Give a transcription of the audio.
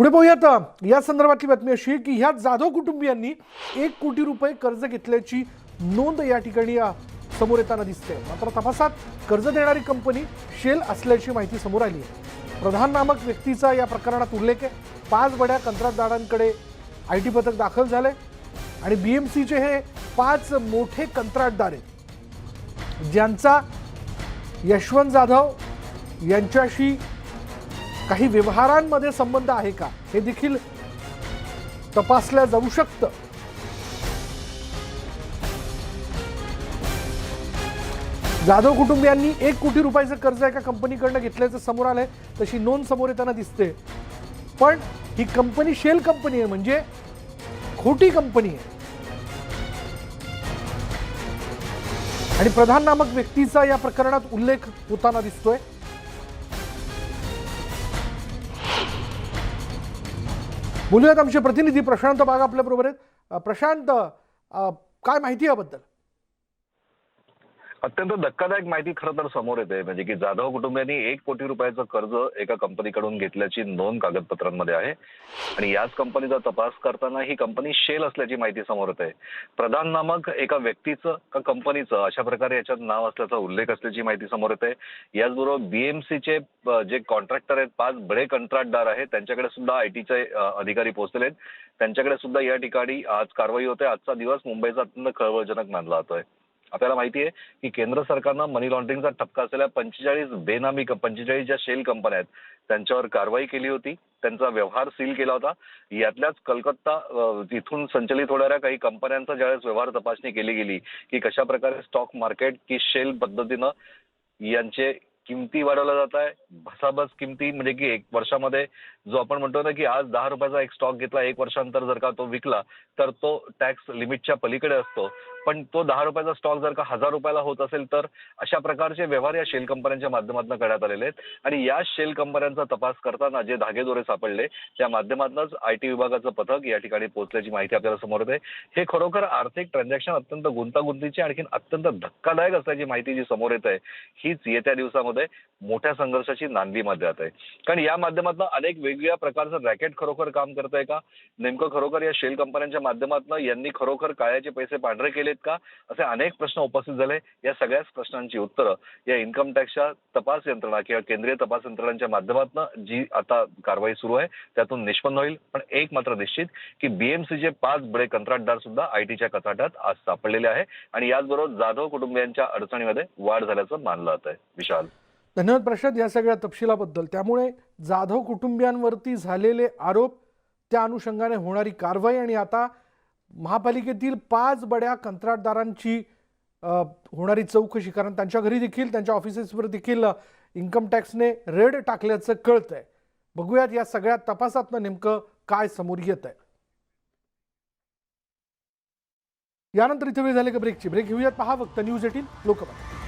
पुढे पाहूयात. या संदर्भातली बातमी अशी आहे की ह्या जाधव कुटुंबियांनी एक कोटी रुपये कर्ज घेतल्याची नोंद या ठिकाणी समोर येताना दिसते. मात्र तपासात कर्ज देणारी कंपनी शेल असल्याची माहिती समोर आली आहे. प्रधान नामक व्यक्तीचा या प्रकरणात उल्लेख आहे. पाच बड्या कंत्राटदारांकडे आय टी पथक दाखल झालंय आणि बी एम सीचे हे पाच मोठे कंत्राटदार आहेत. ज्यांचा यशवंत जाधव यांच्याशी काही व्यवहारांमध्ये संबंध आहे का? हे देखील तपासल्या जाऊ शकतं. जाधव कुटुंबियांनी एक कोटी रुपयाचं कर्ज एका कंपनीकडनं घेतल्याचं समोर आलंय. तशी नोंद समोर येताना दिसते. पण ही कंपनी शेल कंपनी आहे म्हणजे खोटी कंपनी आहे. आणि प्रधान नामक व्यक्तीचा या प्रकरणात उल्लेख होताना दिसतोय. बोलूयात आमचे प्रतिनिधी प्रशांत बाग आपल्याबरोबर आहेत. प्रशांत काय माहिती याबद्दल? अत्यंत धक्कादायक माहिती खरं तर समोर येते. म्हणजे की जाधव कुटुंबियांनी एक कोटी रुपयाचं कर्ज एका कंपनीकडून घेतल्याची नोंद कागदपत्रांमध्ये आहे. आणि याच कंपनीचा तपास करताना ही कंपनी शेल असल्याची माहिती समोर येते. प्रधान नामक एका व्यक्तीचं का कंपनीचं अशा प्रकारे याच्यात नाव असल्याचा उल्लेख असल्याची माहिती समोर येते. याचबरोबर बीएमसीचे जे कॉन्ट्रॅक्टर आहेत पाच बडे कंत्राटदार आहेत त्यांच्याकडे सुद्धा आय टीचे अधिकारी पोहोचलेले आहेत. त्यांच्याकडे सुद्धा या ठिकाणी आज कारवाई होते. आजचा दिवस मुंबईचा अत्यंत खळबळजनक मानला जातोय. आपल्याला माहिती आहे की केंद्र सरकारनं मनी लॉन्ड्रिंगचा ठपका असलेल्या पंचेचाळीस बेनामी पंचेचाळीस ज्या शेल कंपन्या आहेत त्यांच्यावर कारवाई केली होती. त्यांचा व्यवहार सील केला होता. यातल्याच कलकत्ता तिथून संचलित होणाऱ्या काही कंपन्यांचा ज्यावेळेस व्यवहार तपासणी केली गेली की कशा प्रकारे स्टॉक मार्केट की शेल पद्धतीनं यांचे किमती वाढवल्या जात आहे. भसाभस किमती म्हणजे की एक वर्षामध्ये जो आपण म्हणतो ना की आज दहा रुपयाचा एक स्टॉक घेतला एक वर्षानंतर जर का तो विकला तर तो टॅक्स लिमिटच्या पलीकडे असतो. पण तो दहा रुपयाचा स्टॉक जर का हजार रुपयाला होत असेल तर अशा प्रकारचे व्यवहार या शेल कंपन्यांच्या माध्यमातून करण्यात आलेले आहेत. आणि या शेल कंपन्यांचा तपास करताना जे धागेदोरे सापडले त्या माध्यमातूनच आय टी विभागाचं पथक या ठिकाणी पोहोचल्याची माहिती आपल्याला समोर येते. हे खरोखर आर्थिक ट्रान्झॅक्शन अत्यंत गुंतागुंतीची आणखी अत्यंत धक्कादायक असल्याची माहिती जी समोर येत आहे हीच येत्या दिवसामध्ये मोठ्या संघर्षाची नांदी माध्यमात आहे. कारण या माध्यमातून अनेक वेगवेगळ्या प्रकारचं रॅकेट खरोखर काम करत आहे का? नेमकं खरोखर या शेल कंपन्यांच्या माध्यमातून यांनी खरोखर काळ्याचे पैसे पांढरे केलेत का? असे अनेक प्रश्न उपस्थित झाले. या सगळ्याच प्रश्नांची उत्तरं या इन्कम टॅक्सच्या तपास यंत्रणा किंवा केंद्रीय तपास यंत्रणांच्या माध्यमातून जी आता कारवाई सुरू आहे त्यातून निष्पन्न होईल. पण एक मात्र निश्चित की बीएमसीचे पाच बडे कंत्राटदार सुद्धा आयटीच्या कचाट्यात आज सापडलेले आहे. आणि याचबरोबर जाधव कुटुंबियांच्या अडचणीमध्ये वाढ झाल्याचं मानलं जात आहे विशाल. धन्यवाद प्रशांत या सगळ्या तपशिलाबद्दल. त्यामुळे जाधव कुटुंबियांवरती झालेले आरोप त्या अनुषंगाने होणारी कारवाई आणि आता महापालिकेतील पाच बड्या कंत्राटदारांची होणारी चौकशी कारण त्यांच्या घरी देखील त्यांच्या ऑफिसेसवर देखील इन्कम टॅक्सने रेड टाकल्याचं कळतंय. बघूयात या सगळ्या तपासातनं नेमकं काय समोर येत आहे यानंतर इथे वेळ झाले का ब्रेकची? ब्रेक घेऊयात. पहा फक्त न्यूज एटीन लोकमत.